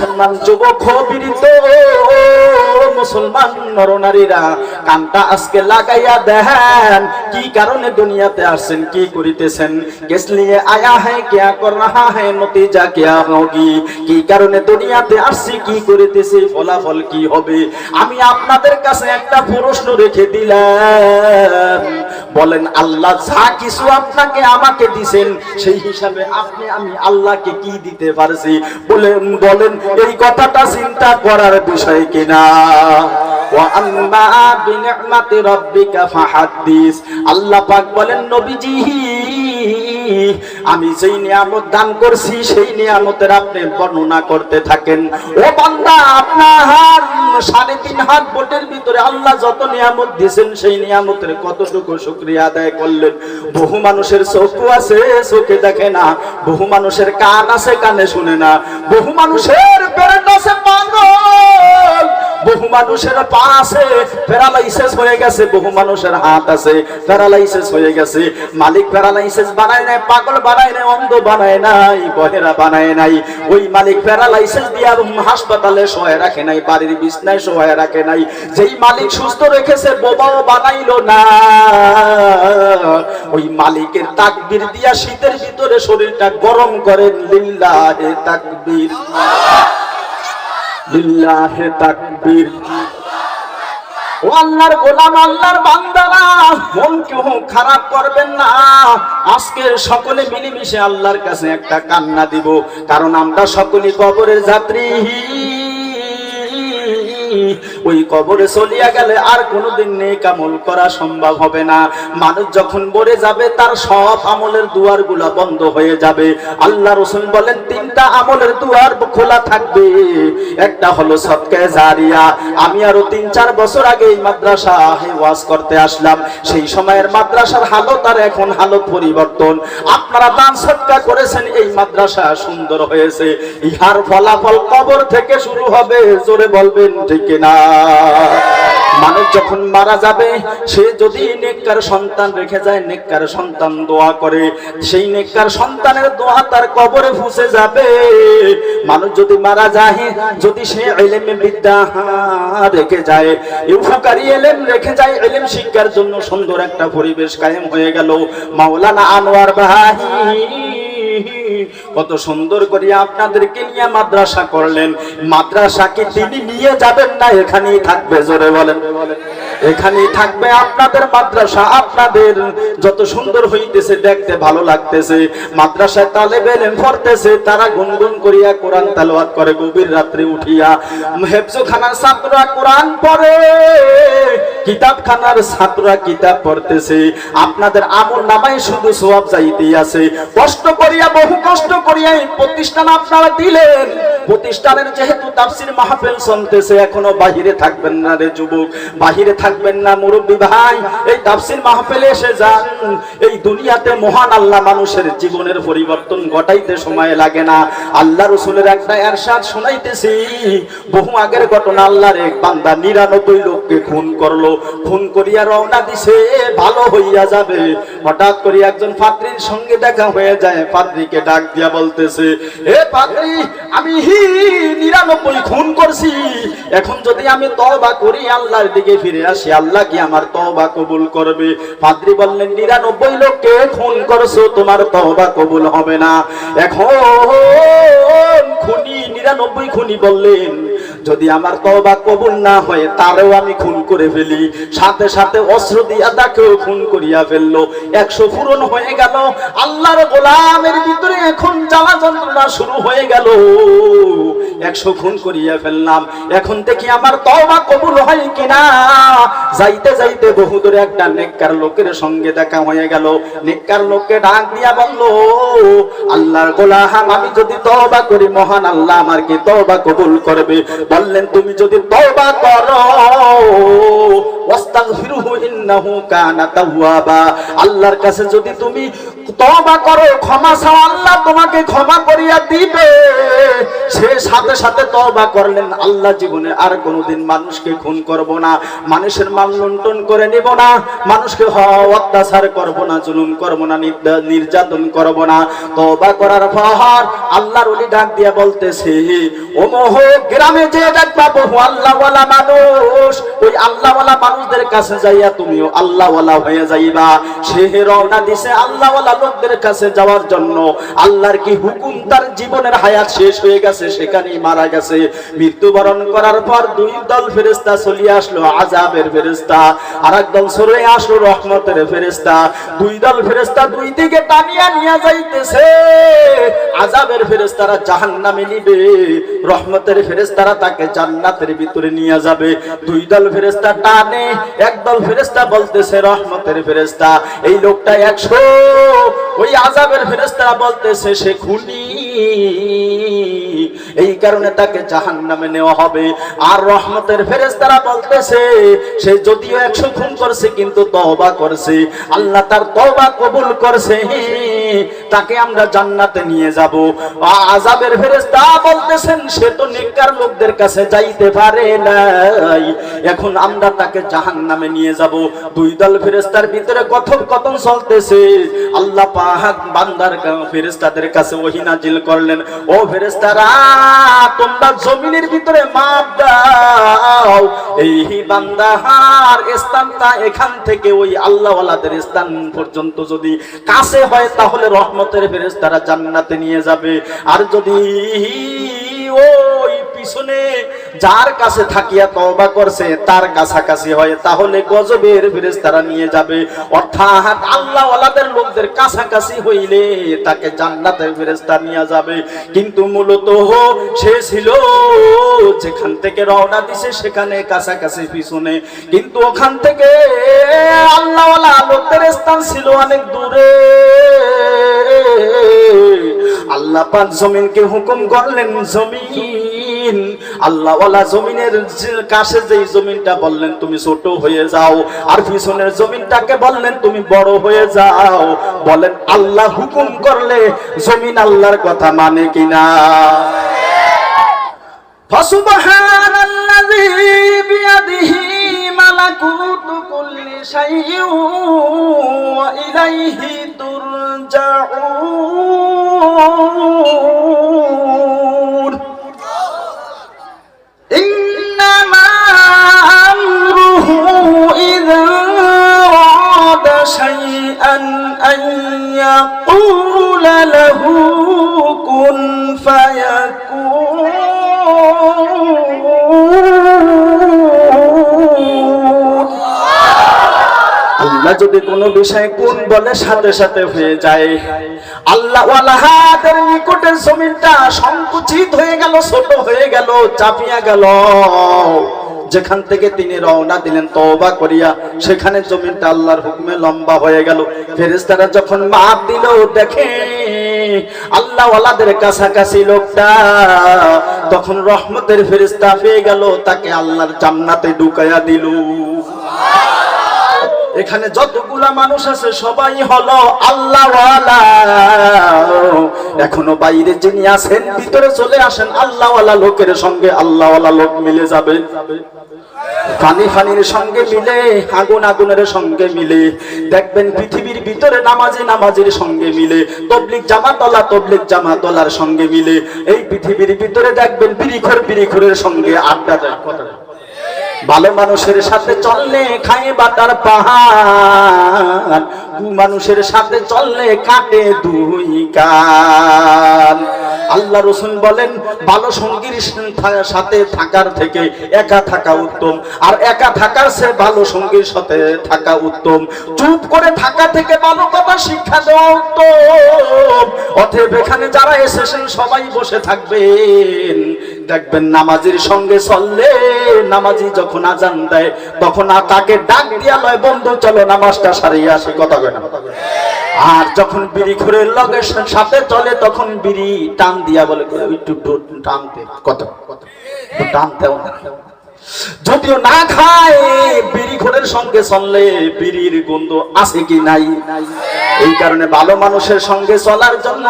মুসলমান যুবক হবিরিত মুসলমান নরনারীরা, কানটা আজকে লাগাইয়া দেন। কি কারণে দুনিয়াতে আসছেন, কি করিতেছেন? কিস লিয়ে আয়া হ্যায় কিয়া কর রাহা হ্যায় নতিজা কিয়া হোগি কি কারণে দুনিয়াতে আসছি, কি করিতেছি, ফলাফল কি হবে? আমি আপনাদের কাছে একটা প্রশ্ন রেখে দিলাম। বলেন, আল্লাহ যা কিছু আপনাকে আমাকে দিছেন, সেই হিসাবে আপনি, আমি আল্লাহকে কি দিতে পারছি? বলেন বলেন এই কথাটা চিন্তা করার বিষয় কিনা? আল্লাহ পাক বলেন নবীজি আমি যেই নিয়ামত দান করছি, সেই নিয়ামতের আপনি বর্ণনা করতে থাকেন। ও বান্দা, আপনার সাড়ে তিন হাত বোটের ভিতরে আল্লাহ যত নিয়ামত দিয়েছেন, সেই নিয়ামতের কতটুকু শুক্রিয়া আদায় করলেন? বহু মানুষের চোখও আছে, চোখে দেখে না। বহু মানুষের কান আছে, কানে শুনে না। বহু মানুষের পেরেন্ট আছে, পাগল। বহু মানুষের পা আছে, প্যারালাইসিস হয়ে গেছে, বহু মানুষের হাত আছে, প্যারালাইসিস হয়ে গেছে। মালিক প্যারালাইসিস বানায় নাই, পাগল বানায় নাই, অন্ধ বানায় নাই, বহেরা বানায় নাই। ওই মালিক প্যারালাইসিস দিয়া হাসপাতালে শোয় রাখে নাই, বাড়ির বিছনায় শোয় রাখে নাই। যেই মালিক সুস্থ রেখেছে, বোবাও বানাইলো না। ওই মালিকের তাকবীর দিয়া শীতের ভিতরে শরীরটা গরম করেন, লিল্লাহে তাকবীর। লিল্লাহে তাকবীর। ও আল্লাহর গোলাম, আল্লাহর বান্দারা, মন কেউ খারাপ করবেন না। আজকে সকলে মিলেমিশে আল্লাহর কাছে একটা কান্না দিব, কারণ আমরা সকলে কবরের যাত্রী। ওই কবরে চলিয়া গেলে আর কোনোদিন নেক আমল করা সম্ভব হবে না। মানুষ যখন মরে যাবে, তার সব আমলের দুয়ারগুলা বন্ধ হয়ে যাবে। আল্লাহ রসুল বলেন, তিনটা আমলের দুয়ার খোলা থাকবে। একটা হলো সৎকে জারিয়া। আমি আরও তিন, চার বছর আগে এই মাদ্রাসা ওয়াজ করতে আসলাম। সেই সময়ের মাদ্রাসার হালত আর এখন হালত পরিবর্তন। আপনারা দান সৎকা করেছেন, এই মাদ্রাসা সুন্দর হয়েছে। ইহার ফলাফল কবর থেকে শুরু হবে, জোরে বলবেন, ঠিক না মানুষ যখন মারা যাবে, সে যদি নেককার সন্তান রেখে যায়, নেককার সন্তান দোয়া করে, সেই নেককার সন্তানের দোয়া তার কবরে ফুসে যাবে। মানুষ যদি মারা যায়, যদি সে এলেমে বিদ্যা রেখে যায়, উপকারী এলেম রেখে যায়, এলেম শিক্ষার জন্য সুন্দর একটা পরিবেশ কায়েম হয়ে গেল। মাওলানা আনোয়ার ভাই কত সুন্দর করে আপনাদেরকে নিয়ে মাদ্রাসা করলেন। মাদ্রাসাকে তিনি নিয়ে যাবেন না? এখানেই থাকবে, জোরে বলেন। এখানেই থাকবে আপনাদের মাদ্রাসা, আপনাদের যত সুন্দর হইতেছে, দেখতে ভালো লাগতেছে। মাদ্রাসায় তালে বেলেন পড়তেছে তারা গুনগুন করিয়া কোরআন তালাওয়াত করে। গভীর রাত্রে উঠিয়া হেফজখানার ছাত্ররা কোরআন পড়ে। কিতাবখানার ছাত্ররা কিতাব পড়তেছে। আপনাদের আমল নামাই শুধু সোয়াব চাইতেই আছে। কষ্ট করিয়া, বহু কষ্ট করিয়া এই প্রতিষ্ঠান আপনারা দিলেন। প্রতিষ্ঠানের যেহেতু তাফসির মাহফিল চলতেছে, এখনও বাহিরে থাকবেন না রে যুবক, বাহিরে থাকবেন না মুরব্বী ভাই। এই তাফসির মাহফিলে এসে যান। এই দুনিয়াতে মহান আল্লাহ মানুষের জীবনের পরিবর্তন ঘটাইতে সময় লাগে না। আল্লাহ রসুলের একটা এরশাদ শোনাইতেছি। বহু আগের ঘটনা আল্লাহর এক বান্দা নিরানব্বই লোককে খুন করল। খুন করিয়া রওনা দিছে, ভালো হইয়া যাবে। হঠাৎ করে একজন পাত্রীর সঙ্গে দেখা হয়ে যায়, পাত্রীকে ডাক দিয়া বলতেছে, এ পাত্রী, আমি নিরানব্বই খুন করছি। এখন যদি আমি তবা করি, আল্লাহর দিকে ফিরে আসি, আল্লাহ কি আমার তবা কবুল করবে? পাদ্রী বললেন, নিরানব্বই লোককে খুন করছ, তোমার তবা কবুল হবে না। এখন খুনি, নিরানব্বই খুনি বললেন যদি আমার তওবা কবুল না হয়, তারেও আমি খুন করে ফেলি। সাথে সাথে অস্ত্র দিয়া তাকেও খুন করিয়া ফেলল। একশো পূরণ হয়ে গেল। আল্লাহর গোলামের ভিতরে এখন জ্বালা যন্ত্রণা শুরু হয়ে গেল। একশো খুন করিয়া ফেললাম। এখন দেখি আমার তওবা কবুল হয় কিনা। যাইতে যাইতে বহু দূরে একটা নেককার লোকের সঙ্গে দেখা হয়ে গেল। নেককার লোককে ডাক দিয়া বলল, আল্লাহর গোলাম, আমি যদি তওবা করি, মহান আল্লাহ আমার কি তওবা কবুল করবে। বললেন, তুমি যদি তওবা করো, ওয়াস্তাগফিরুহু ইন্নাহু কানা তাওয়াবা। আল্লাহর কাছে যদি তুমি তবা করো, ক্ষমা চাও, আল্লাহ তোমাকে ক্ষমা করিয়া দিবে। সে সাথে সাথে তবা করলেন, আল্লাহ জীবনে আর কোনোদিন মানুষকে খুন করব না, মানুষের মান লুণ্ঠন করে নিব না, মানুষকে অত্যাচার করব না, জুলুম করব না নির্যাতন করব না। তবা করার পর আল্লাহর ওলি ডাক দিয়া বলতেছে ও মোহ গ্রামে যে সেখানেই মারা গেছে। মৃত্যুবরণ করার পর দুই দল ফেরেস্তা চলিয়ে আসলো আজাবের ফেরেস্তা আর এক দল সরে আসলো, রহমতের ফেরেস্তা দুই দল ফেরেস্তা দুই দিকে টানিয়া নিয়ে যাইতেছে। আজাবের ফেরেস্তারা জাহান্নামে নিবে, রহমতের ফেরেস্তারা তাকে জান্নাতের ভিতরে নিয়ে যাবে। দুই দল ফেরেস্তা টানে একদল ফেরেস্তা বলতেছে, রহমতের ফেরেস্তা এই লোকটা একশো, ওই আজাবের ফেরেস্তারা বলতেছে, সে খুনি। এই কারণে তাকে জাহান নামে নেওয়া হবে। আর রহমতের ফেরেস্তারা বলতেছে, সে যদিও একশো খুন করছে, কিন্তু তওবা করছে। আল্লাহ তার তওবা কবুল করছে। তাকে আমরা জান্নাতে নিয়ে যাব। আজাবের ফেরেস্তা বলতেছেন, সে তো নেককার লোকদের কাছে যাইতে পারে নাই। এখন আমরা তাকে জাহান নামে নিয়ে যাব। দুই দল ফেরেস্তার ভিতরে কথোপকথন চলতেছে। আল্লাহ পাহাক বান্দার ফেরেস্তাদের কাছে ওহী নাজিল করলেন, ও ফেরেস্তারা তোমরা জমিনের ভিতরে মাপ দাও। এই বান্দাহার স্থানটা এখান থেকে ওই আল্লাহওয়ালাদের স্থান পর্যন্ত যদি কাছে হয়, তাহলে রহমতের ফেরেস্তারা জান্নাতে নিয়ে যাবে। আর যদি ওই পিছনে যার কাছে থাকিয়া তওবা করছে, তার কাছাকাছি হয়, তাহলে গজবের ফেরেশতারা নিয়ে যাবে। অর্থাৎ আল্লাহ ওয়ালাদের লোকদের কাছাকাছি হইলে তাকে জান্নাতের ফেরেশতা নিয়ে যাবে। কিন্তু মূলত সে ছিল যেখান থেকে রওনা দিছে, সেখানে কাছাকাছি পিছনে। কিন্তু ওখান থেকে আল্লাহ ওয়ালা লোকদের স্থান ছিল অনেক দূরে। আল্লাহ পাক জমিনকে হুকুম করলেন, জমিন আল্লাহ ওয়ালা জমিনের যে- কাছে যেই জমিনটা বললেন তুমি ছোট হয়ে যাও আর পিছনের জমিনটাকে বললেন তুমি বড় হয়ে যাও বলেন আল্লাহ হুকুম করলে জমিন আল্লাহর কথা মানে কিনা فسبحان الذي بيده ملكوت كل شيء وإليه ترجعون আল্লাহ যদি কোনো বিষয়ে কোন বলে সাথে সাথে হয়ে যায় আল্লাহ ওয়ালাহাদের নিকটের জমিনটা সংকুচিত হয়ে গেল, ছোট হয়ে গেল, চাপিয়া গেল। যেখান থেকে তিনি রওনা দিলেন, তওবা করিয়া, সেখানে জমিনটা আল্লাহর হুকুমে লম্বা হয়ে গেল। ফেরেশতারা যখন মাপ দিল, দেখে আল্লাহ ওয়ালাদের কাছাকাছি লোকটা তখন রহমতের ফেরেশতা পেয়ে গেল, তাকে আল্লাহর জান্নাতে ঢুকাইয়া দিল। এখানে যতগুলা মানুষ আছে, সবাই হলো আল্লাহ এখনও বাইরে যিনি আছেন, ভিতরে চলে আসেন আল্লাহ লোকের সঙ্গে আল্লাহ লোক মিলে যাবে। পানি ফানির সঙ্গে মিলে, আগুন আগুনের সঙ্গে মিলে। দেখবেন পৃথিবীর ভিতরে নামাজি নামাজির সঙ্গে মিলে তবলিক জামাতলা তবলিক জামাতলার সঙ্গে মিলে। এই পৃথিবীর ভিতরে দেখবেন বিরিখর বিরিখরের সঙ্গে আড্ডা দেয়। কথা। ভালো মানুষের সাথে চললে খাই বাটার পাহাড়। মানুষের সাথে চললে কাটে দুই কান। আল্লাহ রসুল বলেন, ভালো সঙ্গীর সাথে থাকার থেকে একা থাকা উত্তম। আর একা থাকার সে ভালো সঙ্গীর সাথে থাকা উত্তম। চুপ করে থাকা থেকে ভালো কথা শিক্ষা দেওয়া উত্তম। অতএব এখানে যারা এসেছেন, সবাই বসে থাকবেন। দেখবেন নামাজির সঙ্গে চললে নামাজি যখন আজান দেয়, তখন তাকে ডাক দিয়া লয়, বন্ধু, চলো নামাজটা সারিয়ে আসি, কথা আর যখন বিড়ি ঘুরে লগে সাথে চলে, তখন বিড়ি টান দিয়া বলে টানতে, কত? কত টান না। যদিও না খায়, বিড়ি ঘোরের সঙ্গে চললে বিড়ির গন্ধ আছে কি নাই? এই কারণে ভালো মানুষের সঙ্গে চলার জন্য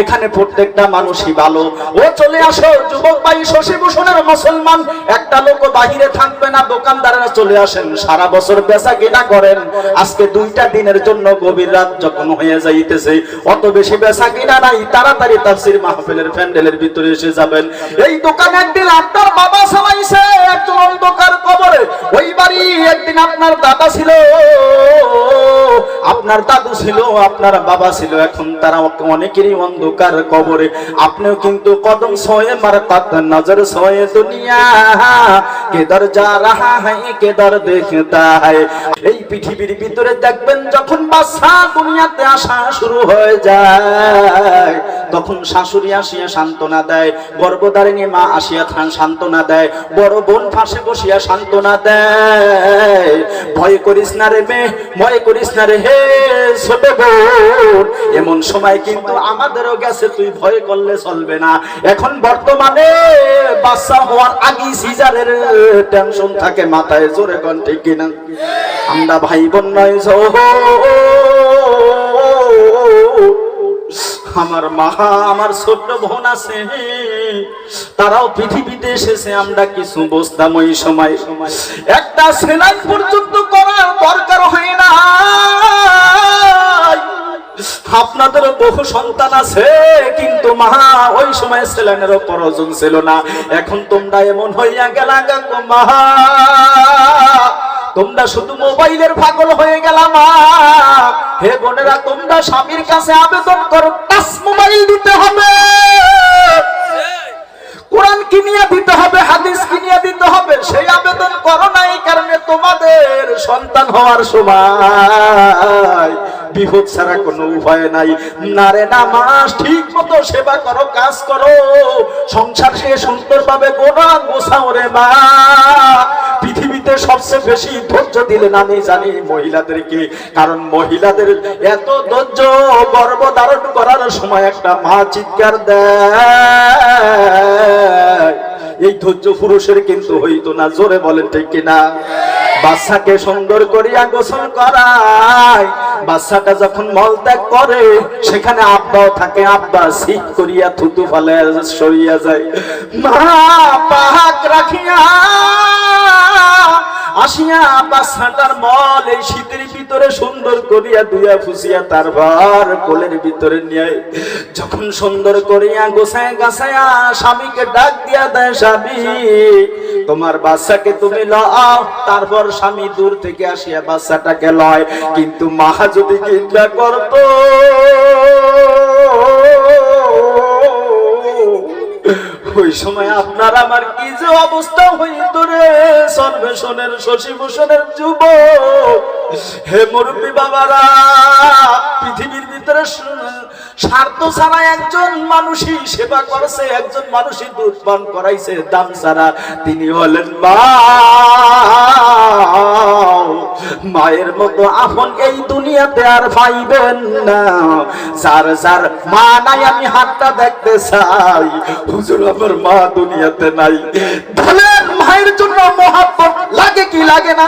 এখানে প্রত্যেকটা মানুষই ভালো। ও চলে আসো, যুবক ভাই, শশী ভূষণের মুসলমান। একটা লোক বাহিরে থাকবে না, দোকানদারেরা চলে আসেন। সারা বছর বেচা কিনা করেন। আজকে দুইটা দিনের জন্য গভীর রাত যখন হয়ে যাইতেছে, অত বেশি বেচা কিনা নাই, তাড়াতাড়ি তাফসির মাহফিলের প্যান্ডেলের ভিতরে এসে যাবেন। এই দোকান একদিন আপনার বাবা চালাইছে, একজন অন্ধকার কবরে, ওই বাড়ি একদিন আপনার দাদা ছিল। আপনার দাদু ছিল, আপনার বাবা ছিল, এখন তারা অনেকেরই অন্ধকার কবরে। আপনিও কিন্তু কদম সোয়ে মার কাত নজর সোয়ে দুনিয়া। কেদার যা রাহা হ্যাঁ কেদার দেখতা হয়। এই পৃথিবীর ভিতরে দেখবেন, যখন বাচ্চা দুনিয়াতে আসা শুরু হয়ে যায়, তখন শাশুড়ি আসিয়া সান্ত্বনা দেয়, গর্ভধারিণী মা আসিয়া খান সান্ত্বনা দেয়, বড় বোন ফাঁসে বসিয়া সান্ত্বনা দেয়। ভয় করিস না রে মেয়ে, ভয় করিস না রে হে ছোট বোন। এমন সময় কিন্তু আমাদেরও গেছে, তুই ভয় করলে চলবে না। এখন বর্তমানে বাচ্চা হওয়ার আগে সিজারের টেনশন থাকে, মাথায় জোরে কন ঠিক কিনা। আমরা ভাই বোন নয় আমার মা, আমার ছোট্ট বোন আছে। তারাও পৃথিবীতে এসেছে, আমরা কিছু বসতাম ওই সময়। একটা সেলাই পর্যন্ত করার দরকার হয় না আপনাদের বহু সন্তান আছে, কিন্তু মা, ওই সময় সেলাইনেরও প্রয়োজন ছিল না। এখন তোমরা এমন হইয়া গেলা মা। তোমরা শুধু মোবাইলের পাগল হয়ে গেলাম হে বোনেরা, তোমরা স্বামীর কাছে আবেদন করো, টাচ মোবাইল দিতে হবে। কোরআন কিনিয়া দিতে হবে, হাদিস কিনিয়া দিতে হবে, সেই আবেদন করো না, এই কারণে তোমাদের সন্তান হওয়ার সময়। বিপদ ছাড়া কোনো উপায় নাই। নারে নামাজ ঠিক মতো সেবা করো, কাজ করো। সংসার সে সুন্দর ভাবে গোনা গোসাও রে মা। পৃথিবীতে সবচেয়ে বেশি ধৈর্য দিলেন আমি জানি মহিলাদেরকে। কারণ মহিলাদের এত ধৈর্য, গর্ব ধারণ করার সময় একটা মা চিৎকার দেয়। এই ধৈর্য পুরুষের কিন্তু হইতো না। জোরে বলেন ঠিক কিনা? বাচ্চাকে সুন্দর করিয়া গোসল করায়। বাচ্চাটা যখন মলত্যাগ করে, সেখানে আব্বাও থাকে। আব্বা শীত করিয়া থুতু ফালে সরিয়া যায়। মা রাখিয়া আসিয়া বাচ্চাটার মল এই শীতের ভিতরে সুন্দর করিয়া দুইয়া ফুসিয়া তার ভার কোলের ভিতরে নিয়ে যখন সুন্দর করিয়া গোসায় গাছায়া স্বামীকে ডাক দিয়া দেয়, স্বামী, তোমার বাচ্চাকে তুমি লও। তারপর স্বামী দূর থেকে আসিয়া বাচ্চাটাকে লয়। কিন্তু মা যদি চিন্তা করতো ওই সময় আপনার আমার কি যে অবস্থা হইত রে? সর্বেশনের, শশীভূষণের যুব হে মুরব্বী বাবারা, পৃথিবীর ভিতরে স্বার্থ ছাড়া একজন মানুষই সেবা করছে, একজন মানুষই দুধ পান করাইছে দাম ছাড়া তিনি হলেন মা। মায়ের মতো আপন এই দুনিয়াতে আর পাইবেন না। যার যার মা নাই, আমি হাতটা দেখতে চাই। হুজুর, আমার মা দুনিয়াতে নাই। ধানের মায়ের জন্য মহাব্বত লাগে কি লাগে না?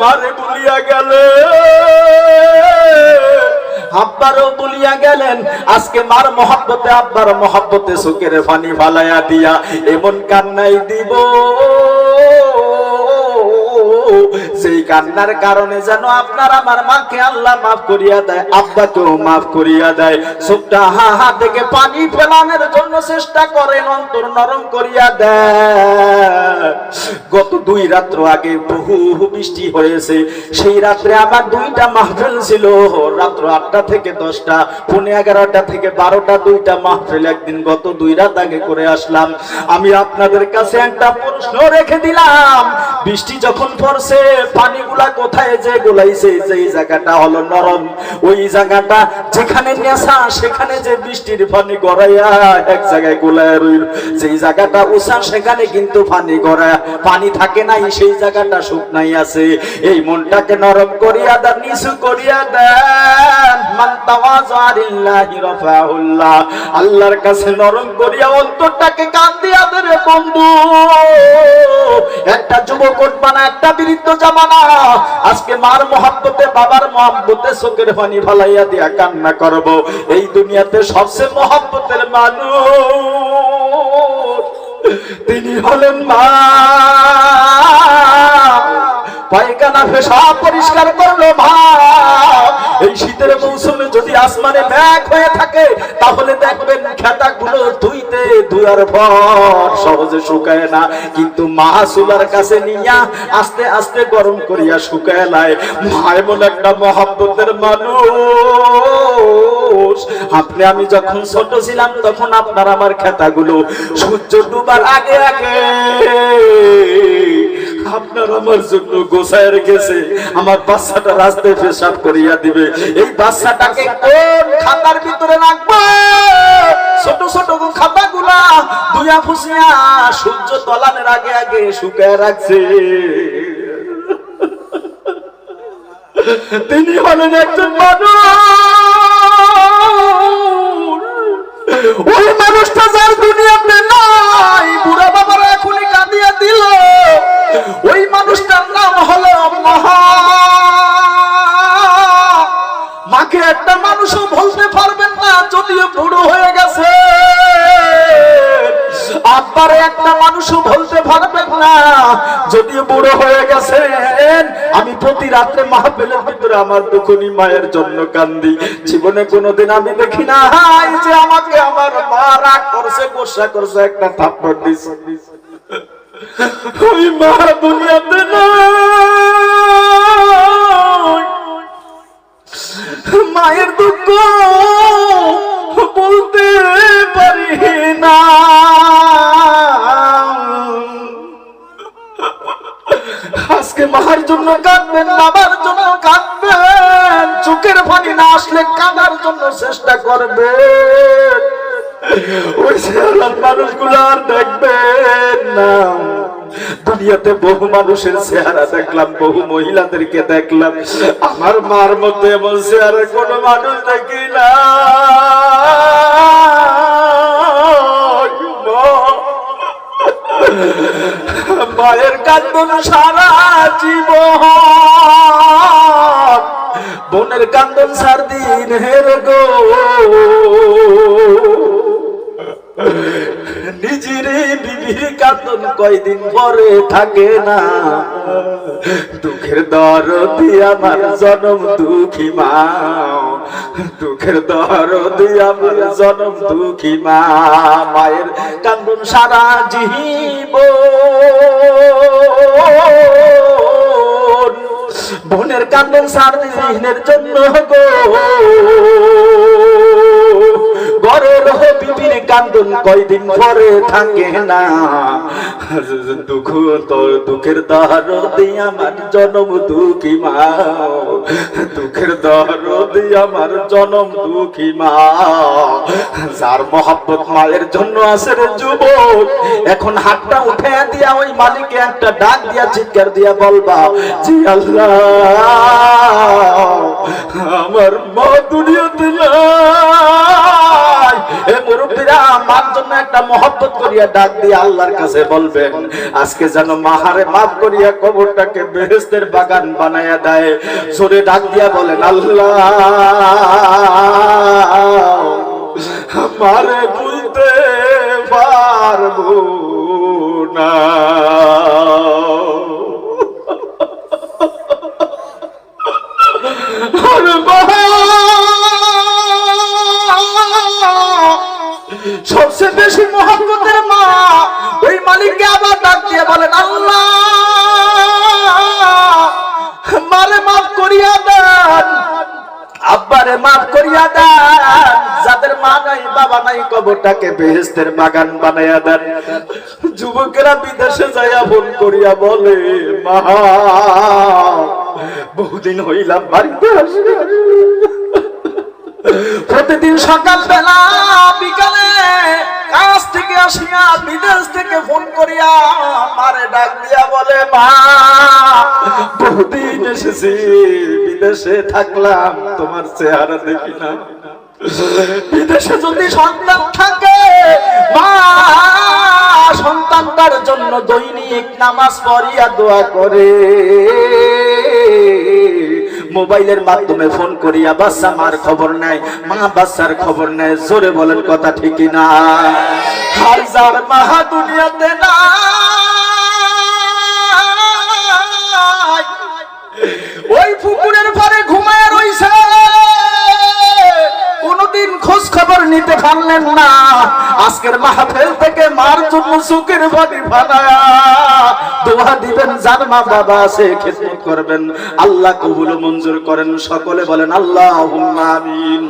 মারে বলিয়া গেলেন। আব্বারও গেলেন, আজকে মার মহাব্বতে, আব্বার মহাব্বতে চোখের পানি ফালাইয়া দিয়া এমন কান্নাই দিব। সেই কান্নার কারণে যেন আপনার আমার মাকে আল্লাহ মাফ করিয়া দেয়, আব্বাকেও মাফ করিয়া দেয়। চোখটা হা হা থেকে পানি ফেলানোর জন্য চেষ্টা করেন, অন্তর নরম করিয়া দেয়। গত দুই রাত্র আগে বহু বৃষ্টি হয়েছে। সেই রাত্রে আমার দুইটা মাহফিল ছিল। রাত্র আটটা থেকে দশটা, পৌনে এগারোটা থেকে বারোটা, দুইটা মাহফিল একদিন গত দুই রাত আগে করে আসলাম। আমি আপনাদের কাছে একটা প্রশ্ন রেখে দিলাম। বৃষ্টি যখন পড়বে করছে, পানিগুলা কোথায় যে গোলাইছে, যেই জায়গাটা হলো নরম, ওই জায়গাটা যেখানে নেশা, সেখানে যে বৃষ্টির পানি গড়াইয়া এক জায়গায় গোলায় রইল। যেই জায়গাটা উষা সেখানে কিন্তু পানি গড়ায় পানি থাকে নাই, সেই জায়গাটা শুকনাই আছে। এই মনটাকে নরম করিয়া দেন নিচু করিয়া দেন আল্লাহর কাছে নরম করিয়া অন্তরটাকে কান দিয়া দে বন্ধু, একটা যুবক বানা, একটা বৃদ্ধ জামানা। আজকে মার মহাব্বতে, বাবার মহাব্বতে চোখের পানি ফালাইয়া দিয়া কান্না করব। এই দুনিয়াতে সবচেয়ে মহাব্বতের মানুষ তিনি হলেন মা। পায়খানা পেশাব পরিষ্কার করল মা। এই শীতের মৌসুমে যদি আসমানে ম্যাঘ হয়ে থাকে, তাহলে দেখবেন খেতা গুলো ধুইতে ধুয়ার পর সহজে শুকায় না। কিন্তু মা চুলার কাছে নিয়া আস্তে আস্তে গরম করিয়া শুকায় নাই মা এমন একটা মহাব্বতের মানুষ। আপনি, আমি যখন ছোট ছিলাম, তখন আপনার আমার খেতাগুলো সূর্য ডুবার আগে আগে আপনার আমার জন্য গোসায় রেখেছে। আমার বাচ্চাটা রাস্তায় পেশাব করিয়া দিবে। এই বাচ্চাটাকে কোন খাতার ভিতরে রাখব? ছোট ছোট খাতা গুলা দুয়া ফুসিয়া সূর্য তলানের আগে আগে শুকায় রাখছে। তিনি হলেন একজন মানুষ। ওই মানুষটা যার রাত্রে মাহফিলের ভিতরে আমার দুখনি মায়ের জন্য কান্দি। জীবনে কোনোদিন আমি দেখি না হাই যে আমাকে আমার মা রাগ করছে, গোসা করছে, একটা থাপ্পড় দিছে। ওই মা দুনিয়াতে নাই। মায়ের দুঃখ বলতে পারি না। আজকে মার জন্য কাঁদবেন, বাবার জন্য কাঁদবেন। চোখের পানি না আসলে কাঁদার জন্য চেষ্টা করবেন। ওই চেহারার মানুষগুলো আর দেখবেন না। দুনিয়াতে বহু মানুষের চেহারা দেখলাম, বহু মহিলাদেরকে দেখলাম। আমার মার মতো এমন চেহারা কোনো মানুষ দেখি না মায়ের কান্দন সারা জীবন। বোনের কান্দন সার দিন হের গো। নিজেরে বিবির কান্দন কয়দিন পরে থাকে না। দুঃখের দরদি আমার জনম দুঃখী মা। দুঃখের দরদি আমার জনম দুঃখী মা। মায়ের কান্দন সারা জীব। বোনের কান্দন সার দিনের জন্য গো। কান্দন কয়দিন পরে থাকে না। দুঃখ তো দুঃখের দহর দিয়ে আমার জনম দুঃখী মা। দুঃখের দহর দিয়ে আমার জনম দুঃখী মা। যার মহাব্বত মায়ের জন্য আছে রে যুবক। এখন হাতটা উঠে দিয়া ওই মালিকে একটা ডাক দিয়া চিৎকার দিয়া বলবা, জি আল্লাহ, আমার মা দুনিয়াতে নাই। আজকে যেন মাহারে মাফ করিয়া কবরটাকে বাগান বানায়া দেয় জোরে ডাক দিয়া বলেন, আল্লাহ মারে ভুলতে পারব না আরে বাবা! সবচেয়ে বেশি মহব্বতের মা, ওই মালিককে আবার ডাক দিয়ে বলেন, আল্লাহ মারে মাফ করিয়া দেন, আব্বারে মাফ করিয়া দেন, যাদের মা নাই, বাবা নাই, কবরটাকে বেহেস্তের বাগান বানাইয়া দেন। যুবকেরা বিদেশে যাইয়া ফোন করিয়া বলে, মা, বহুদিন হইলাম বাড়িতে আসি প্রতিদিন সকাল বেলা বিকালে কাজ থেকে আসিয়া, বিদেশ থেকে ফোন করিয়া মারে ডাক দিয়া বলে, মা, বহুদিন এসেছি, বিদেশে থাকলাম, তোমার চেহারা দেখি না। বিদেশে যদি সন্তান থাকে, মা, সন্তানটার জন্য দৈনিক নামাজ পড়িয়া দোয়া করে। মোবাইলের মাধ্যমে ফোন করিয়া, বাচ্চা, মার খবর নেয় মা, বাচ্চার খবর নেয় জোরে বলেন, কথা ঠিকই না। হার মাহা দুনিয়াতে না নিতে পারলেন না। আজকের মাহফিল থেকে মার জন্য সুখের বাড়ি ভাড়ায়া দোয়া দিবেন, যার মা বাবা সে খেদমত করবেন। আল্লাহ কবুল মঞ্জুর করেন, সকলে বলেন আল্লাহ আমিন।